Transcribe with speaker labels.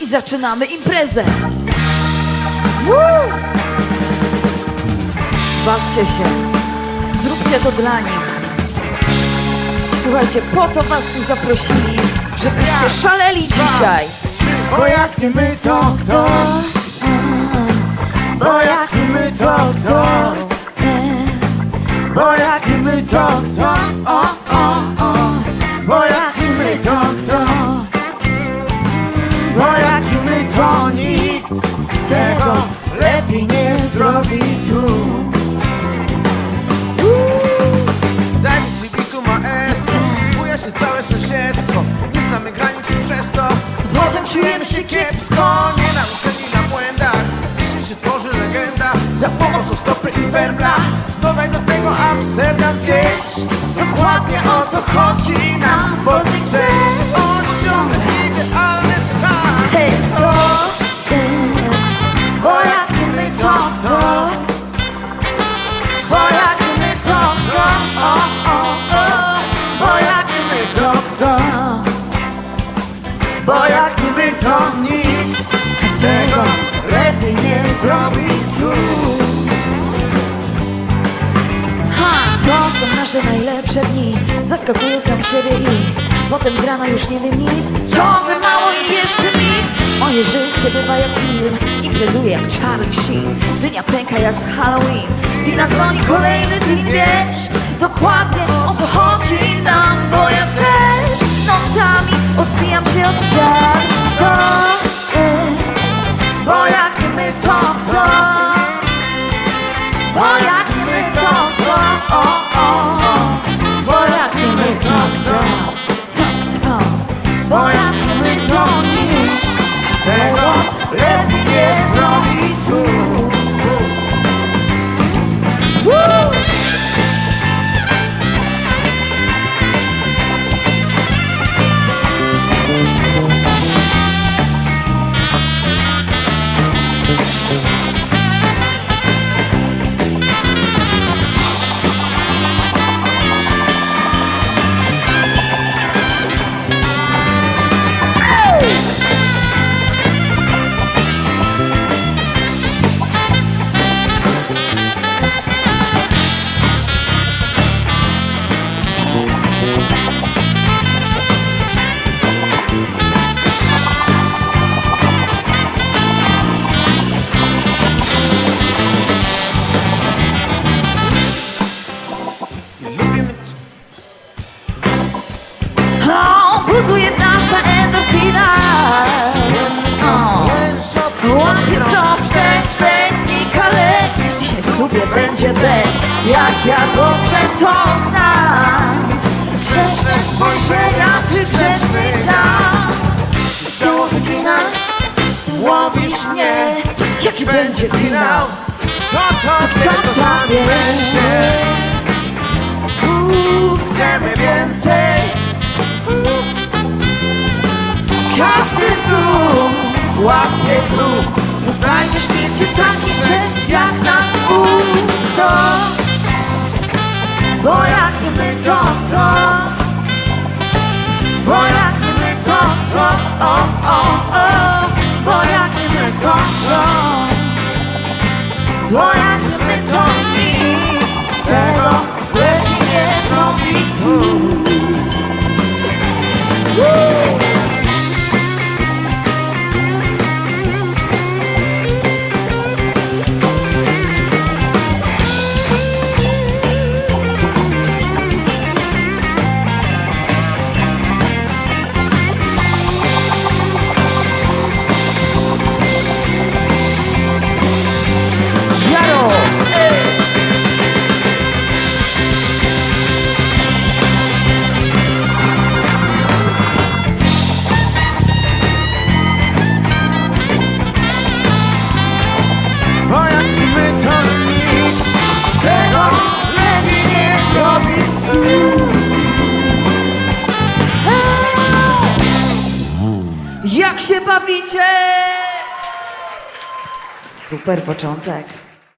Speaker 1: i zaczynamy imprezę. Woo! Bawcie się, zróbcie to dla nich. Słuchajcie, po to was tu zaprosili, żebyście szaleli dzisiaj.
Speaker 2: Bo jak nie my to kto?
Speaker 3: Czujemy się kiepsko Nie nauczeni na błędach. Jeśli się tworzy legenda Za pomocą stopy i werbla Dodaj do tego Amsterdam Wiesz dokładnie o co chodzi nam Bo
Speaker 1: nasze najlepsze dni. Zaskakuję sam siebie i Potem z rana już nie wiem nic. Ciągle mało i jeszcze mi. Moje życie bywa jak film. Imprezuje jak Charlie Sheen Dynia pęka jak w Halloween. Dina goni kolejny dzień, wiesz Dokładnie o co chodzi dech Jak ja dobrze to znam Grzeczne spojrzenia tych grzecznych dam
Speaker 2: Ciało wyginać, łowisz mnie.
Speaker 1: Jaki będzie finał?
Speaker 3: To, to,
Speaker 1: Kto
Speaker 3: co z nami będzie
Speaker 2: Chcemy więcej.
Speaker 1: Każdy znów
Speaker 2: Łapie klub,
Speaker 1: Nie znajdziesz nigdzie takich drzew jak jak nie my to kto? Bo jak nie my to kto? O, o, o Bo jak nie my to kto? Bo się bawicie? Super początek.